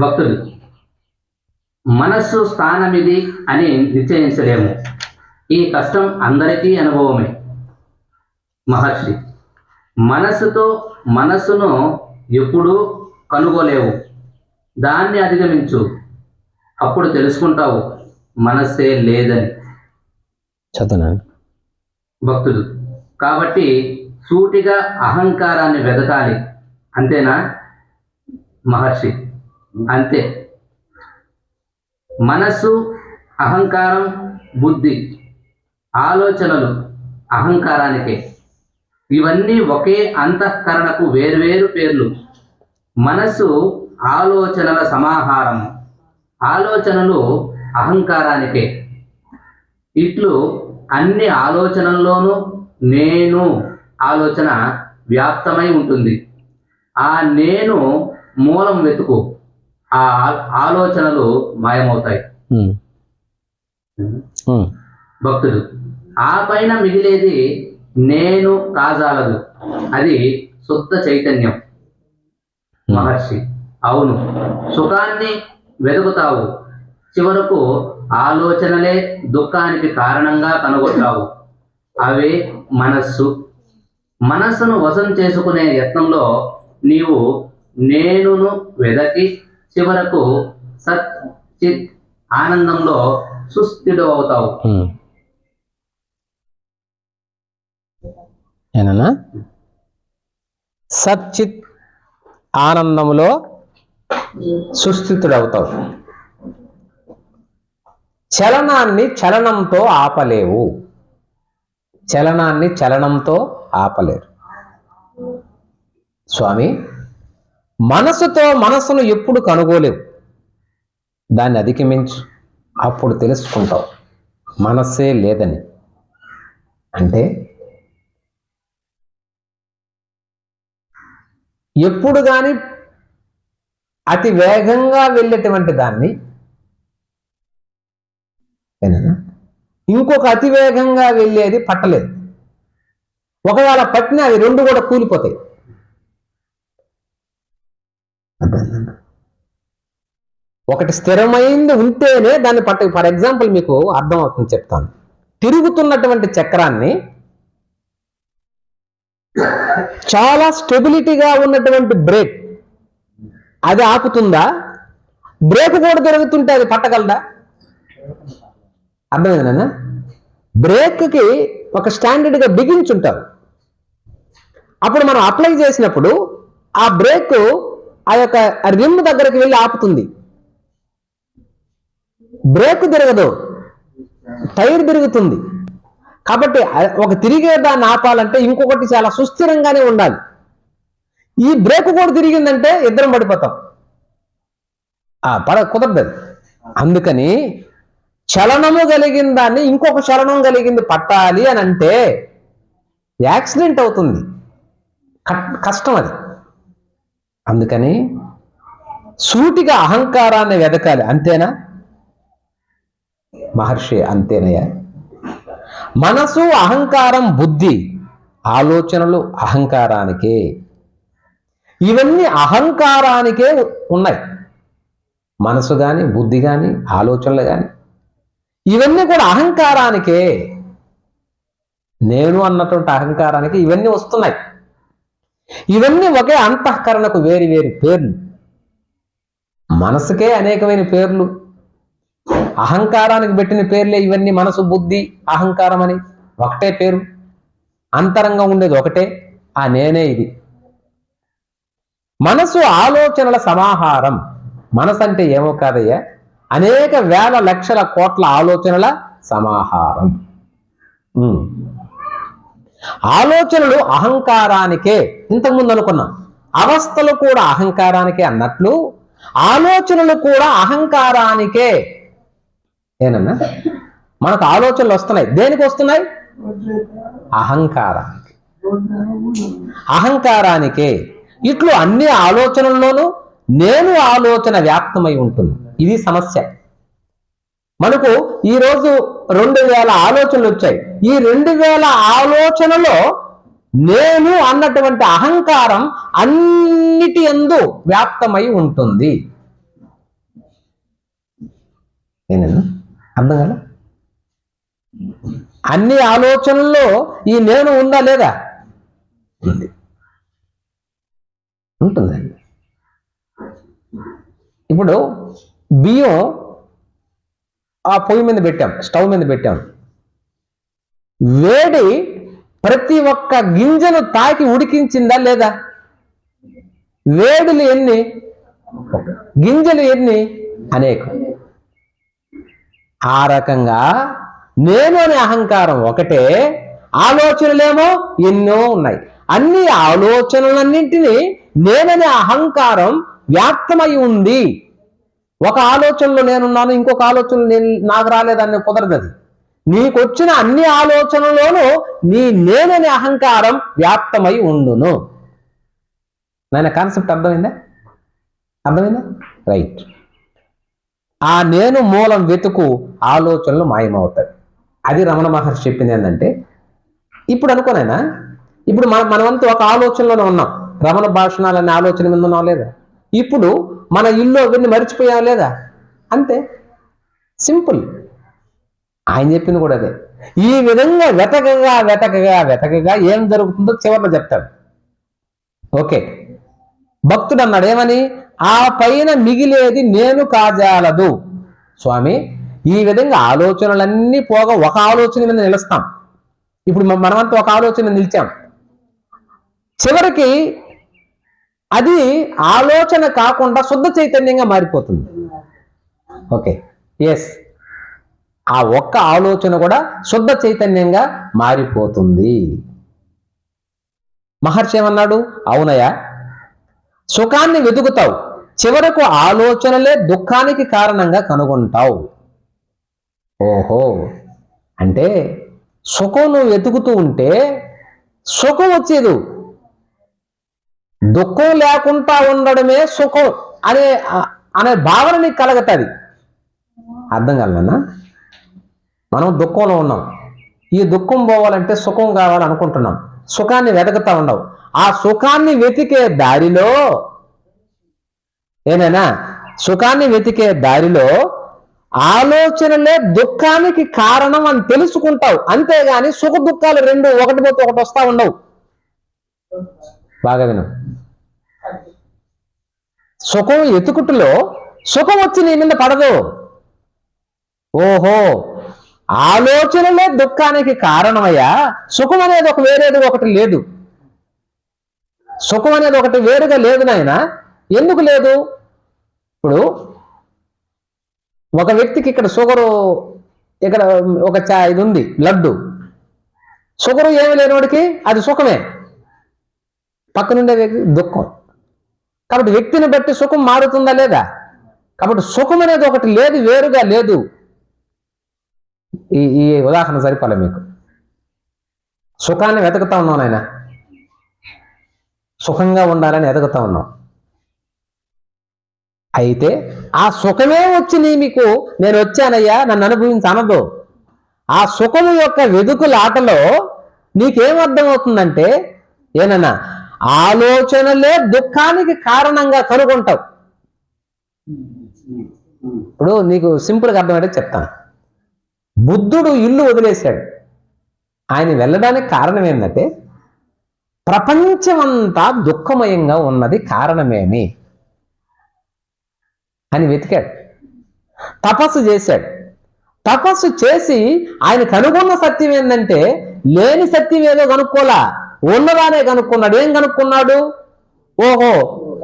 భక్తుడు మనస్సు స్థానమిది అని నిశ్చయించలేము. ఈ కష్టం అందరికీ అనుభవమే. మహర్షి మనస్సుతో మనస్సును ఎప్పుడూ కనుగోలేవు. దాన్ని అధిగమించు. అప్పుడు తెలుసుకుంటావు మనస్సే లేదని. చదువునాను భక్తుడు కాబట్టి సూటిగా అహంకారాన్ని వెదకాలి. అంతేనా? మహర్షి అంతే. మనస్సు అహంకారం బుద్ధి ఆలోచనలు అహంకారానికే. ఇవన్నీ ఒకే అంతఃకరణకు వేర్వేరు పేర్లు. మనస్సు ఆలోచనల సమాహారం ఆలోచనలు అహంకారానికే. ఇట్లు అన్ని ఆలోచనల్లోనూ నేను ఆలోచన వ్యాప్తమై ఉంటుంది. ఆ నేను మూలం వెతుకు. ఆ ఆలోచనలు మాయమవుతాయి. భక్తుడు ఆ పైన మిగిలేది నేను కాజాలదు అది శుద్ధ చైతన్యం. మహర్షి అవును సుఖాన్ని వెతుకుతావు. చివరకు ఆలోచనలే దుఃఖానికి కారణంగా కనుగొంటావు. అవే మనస్సు. మనస్సును వశం చేసుకునే యత్నంలో నీవు నేనును వెదకి చివరకు సత్ చిత్ ఆనందంలో సుస్థిడు అవుతావు. ఉమ్. సచ్చిత్ ఆనందములో సుస్థితుడవుతావు చలనాన్ని చలనంతో ఆపలేవు. చలనాన్ని చలనంతో ఆపలేరు. స్వామి మనసుతో మనసును ఎప్పుడు కనుగోలేవు. దాన్ని అధిగమించు. అప్పుడు తెలుసుకుంటావు. మనస్సే లేదని. అంటే ఎప్పుడు కానీ అతి వేగంగా వెళ్ళేటువంటి దాన్ని ఇంకొక అతి వేగంగా వెళ్ళేది పట్టలేదు. ఒకవేళ పట్టిన అవి రెండు కూడా కూలిపోతాయి. ఒకటి స్థిరమైంది ఉంటేనే దాన్ని పట్ట ఫర్ ఎగ్జాంపుల్ మీకు అర్థమవుతుంది చెప్తాను. తిరుగుతున్నటువంటి చక్రాన్ని చాలా స్టెబిలిటీగా ఉన్నటువంటి బ్రేక్. అది ఆపుతుందా? బ్రేక్ కూడా తిరుగుతుంటే అది పట్టగలదా? అర్థమైందా బ్రేక్కి ఒక స్టాండర్డ్గా బిగించుంటారు. అప్పుడు మనం అప్లై చేసినప్పుడు ఆ బ్రేక్ ఆ యొక్క రిమ్ దగ్గరికి వెళ్ళి ఆపుతుంది. బ్రేక్ తిరగదు. టైర్ తిరుగుతుంది. కాబట్టి ఒక తిరిగే దాన్ని ఆపాలంటే ఇంకొకటి చాలా సుస్థిరంగానే ఉండాలి. ఈ బ్రేక్ కూడా తిరిగిందంటే ఇద్దరం పడిపోతాం. ఆ పడ కుదరదు. అందుకని చలనము కలిగిన దాన్ని ఇంకొక చలనం కలిగింది పట్టాలి అని అంటే యాక్సిడెంట్ అవుతుంది. కట్- కష్టం అది. అందుకని సూటిగా అహంకారాన్ని వెదకాలి అంతేనా? మహర్షి అంతేనయ్యా. మనసు అహంకారం బుద్ధి ఆలోచనలు అహంకారానికే. ఇవన్నీ అహంకారానికే ఉన్నాయి. మనసు కానీ బుద్ధి కానీ ఆలోచనలు కానీ ఇవన్నీ కూడా అహంకారానికే. నేను అన్నటువంటి అహంకారానికి ఇవన్నీ వస్తున్నాయి. ఇవన్నీ ఒకే అంతఃకరణకు వేరు వేరు పేర్లు. మనసుకే అనేకమైన పేర్లు. అహంకారానికి పెట్టిన పేర్లే ఇవన్నీ మనసు బుద్ధి అహంకారం అని ఒకటే పేరు. అంతరంగం ఉండేది ఒకటే ఆ నేనే ఇది. మనసు ఆలోచనల సమాహారం. మనసు అంటే ఏమో కాదయ్యా? అనేక వేల లక్షల కోట్ల ఆలోచనల సమాహారం. ఉమ్. ఆలోచనలు అహంకారానికే. ఇంతకుముందు అనుకున్నాం అవస్థలు కూడా అహంకారానికే అన్నట్లు ఆలోచనలు కూడా అహంకారానికే. ఏనన్నా? మనకు ఆలోచనలు వస్తున్నాయి. దేనికి వస్తున్నాయి? అహంకారానికి. అహంకారానికే. ఇట్లు అన్ని ఆలోచనల్లోనూ నేను ఆలోచన వ్యాప్తమై ఉంటుంది. ఇది సమస్య. మనకు ఈ రోజు రెండు వేల ఆలోచనలు వచ్చాయి. ఈ రెండు వేల ఆలోచనలో నేను అన్నటువంటి అహంకారం అన్నిటి ఎందు వ్యాప్తమై ఉంటుంది. ఏనన్నా అర్థం కదా అన్ని ఆలోచనల్లో ఈ నేను ఉందా లేదా? ఉంది. ఉంటుందండి. ఇప్పుడు బియ్యం ఆ పొయ్యి మీద పెట్టాం స్టవ్ మీద పెట్టాం. వేడి ప్రతి ఒక్క గింజను తాకి ఉడికించిందా లేదా? వేడులు ఎన్ని? గింజలు ఎన్ని? అనేకం. ఆ రకంగా నేను అనే అహంకారం ఒకటే ఆలోచనలేమో ఎన్నో ఉన్నాయి. అన్ని ఆలోచనలన్నింటినీ నేననే అహంకారం వ్యాప్తమై ఉంది. ఒక ఆలోచనలో నేనున్నాను ఇంకొక ఆలోచనలు నేను నాకు రాలేదని కుదరదు అది. నీకు వచ్చిన అన్ని ఆలోచనలోనూ నీ నేనని అహంకారం వ్యాప్తమై ఉండును. నాయన కాన్సెప్ట్ అర్థమైందా? అర్థమైందా? రైట్. ఆ నేను మూలం వెతుకు ఆలోచనలు మాయమవుతాయి. అది రమణ మహర్షి చెప్పింది ఏంటంటే ఇప్పుడు అనుకోనైనా ఇప్పుడు మన మనమంతా ఒక ఆలోచనలోనే ఉన్నాం. రమణ భాషణాలనే ఆలోచన మీద ఉన్నాం లేదా? ఇప్పుడు మన ఇల్లు అవన్నీ మర్చిపోయాం లేదా? అంతే. సింపుల్. ఆయన చెప్పింది కూడా అదే. ఈ విధంగా వెతకగా వెతకగా వెతకగా ఏం జరుగుతుందో చివరిలో చెప్తాడు. ఓకే. భక్తుడు అన్నాడు ఏమని? ఆ పైన మిగిలేది నేను కాజాలదు స్వామి ఈ విధంగా ఆలోచనలన్నీ పోగా ఒక ఆలోచన మీద నిలుస్తాం. ఇప్పుడు మనమంతా ఒక ఆలోచన మీద నిలిచాం. చివరికి అది ఆలోచన కాకుండా శుద్ధ చైతన్యంగా మారిపోతుంది. ఓకే. ఎస్ ఆ ఒక్క ఆలోచన కూడా శుద్ధ చైతన్యంగా మారిపోతుంది. మహర్షి ఏమన్నాడు? అవునయా సుఖాన్ని వెతుకుతావు. చివరకు ఆలోచనలే దుఃఖానికి కారణంగా కనుగొంటావు. ఓహో. అంటే సుఖం నువ్వు వెతుకుతూ ఉంటే సుఖం వచ్చేది. దుఃఖం లేకుండా ఉండడమే సుఖం అనే అనే భావన నీకు కలగతుంది. అర్థం కలనా మనం దుఃఖంలో ఉన్నాం. ఈ దుఃఖం పోవాలంటే సుఖం కావాలనుకుంటున్నాం. సుఖాన్ని వెతకుతా ఉండవు ఆ సుఖాన్ని వెతికే దారిలో ఏనైనా సుఖాన్ని వెతికే దారిలో ఆలోచనలే దుఃఖానికి కారణం అని తెలుసుకుంటావు. అంతేగాని సుఖ దుఃఖాలు రెండు ఒకటి పోతే ఒకటి వస్తా ఉండవు. బాగా విను. సుఖం ఎతుకుటలో సుఖం వచ్చి నీ మీద పడదు. ఓహో ఆలోచనలే దుఃఖానికి కారణమయ్యా. సుఖం అనేది ఒక వేరేది ఒకటి లేదు. సుఖం అనేది ఒకటి వేరుగా లేదు నాయన. ఎందుకు లేదు? ఇప్పుడు ఒక వ్యక్తికి ఇక్కడ షుగరు ఇక్కడ ఒక చా ఇది ఉంది లడ్డు. షుగరు ఏమి లేనివాడికి అది సుఖమే. పక్కనుండే వ్యక్తి దుఃఖం. కాబట్టి వ్యక్తిని బట్టి సుఖం మారుతుందా లేదా? కాబట్టి సుఖం అనేది ఒకటి లేదు వేరుగా లేదు. ఈ ఈ ఉదాహరణ సరిపోలే మీకు. సుఖాన్ని వెతుకుతా ఉన్నాం నాయన. సుఖంగా ఉండాలని వెతుకుతా ఉన్నాం అయితే ఆ సుఖమే వచ్చి నీ మీకు నేను వచ్చానయ్యా నన్ను అనుభవించి అనదు. ఆ సుఖము యొక్క వెదుకులాటలో నీకేం అర్థమవుతుందంటే ఏనన్నా ఆలోచనలే దుఃఖానికి కారణంగా కనుగొంటావు. ఇప్పుడు నీకు సింపుల్గా అర్థమైతే చెప్తాను. బుద్ధుడు ఇల్లు వదిలేశాడు. ఆయన వెళ్ళడానికి కారణం ఏంటంటే ప్రపంచమంతా దుఃఖమయంగా ఉన్నది కారణమేమి అని వెతికాడు. తపస్సు చేశాడు. తపస్సు చేసి ఆయన కనుగొన్న సత్యం ఏంటంటే లేని సత్యం ఏదో కనుక్కోలా ఉన్నదానే కనుక్కున్నాడు. ఏం కనుక్కున్నాడు? ఓహో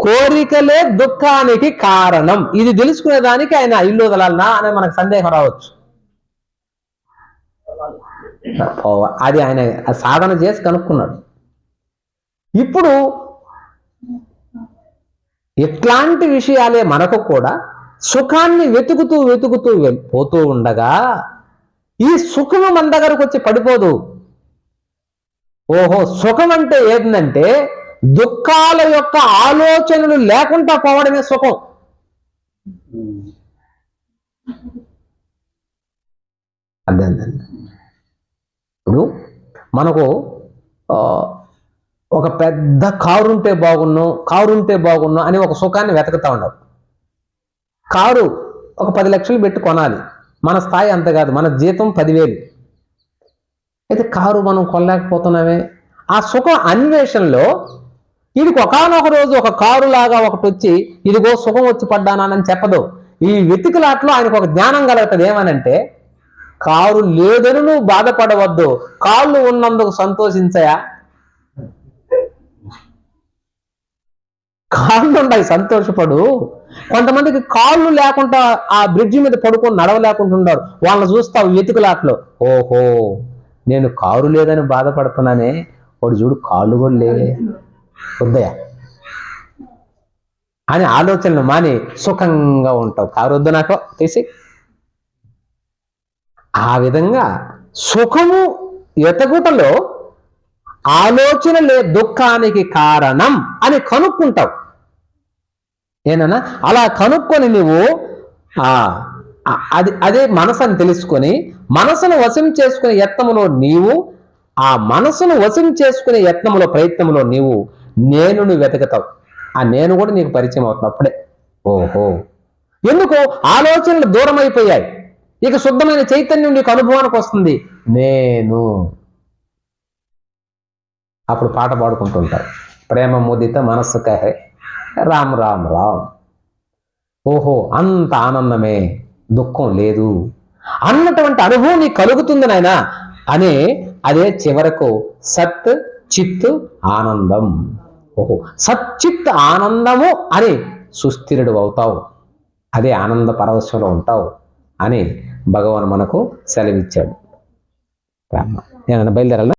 కోరికలే దుఃఖానికి కారణం. ఇది తెలుసుకునేదానికి ఆయన ఇల్లు వదలాలనా అనే మనకు సందేహం రావచ్చు. అది ఆయన సాధన చేసి కనుక్కున్నాడు. ఇప్పుడు ఇట్లాంటి విషయాలే మనకు కూడా సుఖాన్ని వెతుకుతూ వెతుకుతూ పోతూ ఉండగా ఈ సుఖము మన దగ్గరకు వచ్చి పడిపోదు. ఓహో సుఖం అంటే ఏంటంటే దుఃఖాల యొక్క ఆలోచనలు లేకుండా పోవడమే సుఖం. అర్థమైందండి ఇప్పుడు మనకు ఒక పెద్ద కారు ఉంటే బాగున్ను కారు ఉంటే బాగున్ను అని ఒక సుఖాన్ని వెతుకుతా ఉండవు కారు ఒక పది లక్షలు పెట్టి కొనాలి. మన స్థాయి అంత కాదు మన జీతం పదివేలు. అయితే కారు మనం కొనలేకపోతున్నామే. ఆ సుఖం అన్వేషణలో వీడికి ఒకనొక రోజు ఒక కారు లాగా ఒకటి వచ్చి ఇదిగో సుఖం వచ్చి పడ్డానని చెప్పదు. ఈ వెతికిలాట్లో ఆయనకు ఒక జ్ఞానం కలుగుతుంది. ఏమనంటే కారు లేదని నువ్వు బాధపడవద్దు. కాళ్ళు ఉన్నందుకు సంతోషించయా? కాళ్ళు ఉన్నాయి సంతోషపడు. కొంతమందికి కాళ్ళు లేకుండా ఆ బ్రిడ్జి మీద పడుకొని నడవలేకుంటున్నారు వాళ్ళని చూస్తావు వెతుకులాట్లో. ఓహో! నేను కారు లేదని బాధపడుతున్నానే వాడు చూడు కాళ్ళు కూడా లేవే. వద్దయా అని ఆలోచనలు మాని సుఖంగా ఉంటావు. కారు వద్దు నాకు తీసి. ఆ విధంగా సుఖము ఎతగుటలో ఆలోచనలే దుఃఖానికి కారణం అని కనుక్కుంటావు. ఏనన్నా? అలా కనుక్కొని నువ్వు ఆ ఆ- అది అదే మనసు అని తెలుసుకొని మనసును వశం చేసుకునే యత్నములో నీవు ఆ మనసును వశం చేసుకునే యత్నములో ప్రయత్నములో నీవు నేనును వెతుకుతావు. ఆ నేను కూడా నీకు పరిచయం అవుతుంది అప్పుడే. ఓహో. ఎందుకు ఆలోచనలు దూరం అయిపోయాయి ఇక శుద్ధమైన చైతన్యం నీకు అనుభవానికి వస్తుంది. నేను. అప్పుడు పాట పాడుకుంటుంటారు ప్రేమ ముదిత మనస్సు కహే. రామ్ రామ్ రామ్. ఓహో అంత ఆనందమే. దుఃఖం లేదు. అన్నటువంటి అనుభవం నీకు కలుగుతుంది నాయన అనే అదే చివరకు సత్ చిత్ ఆనందం. ఓహో సచ్చిత్ ఆనందము అని సుస్థిరుడు అవుతావు. అదే ఆనంద పరవశంలో ఉంటావు అని భగవాన్ మనకు సెలవిచ్చాడు. నేను బయలుదేరాల?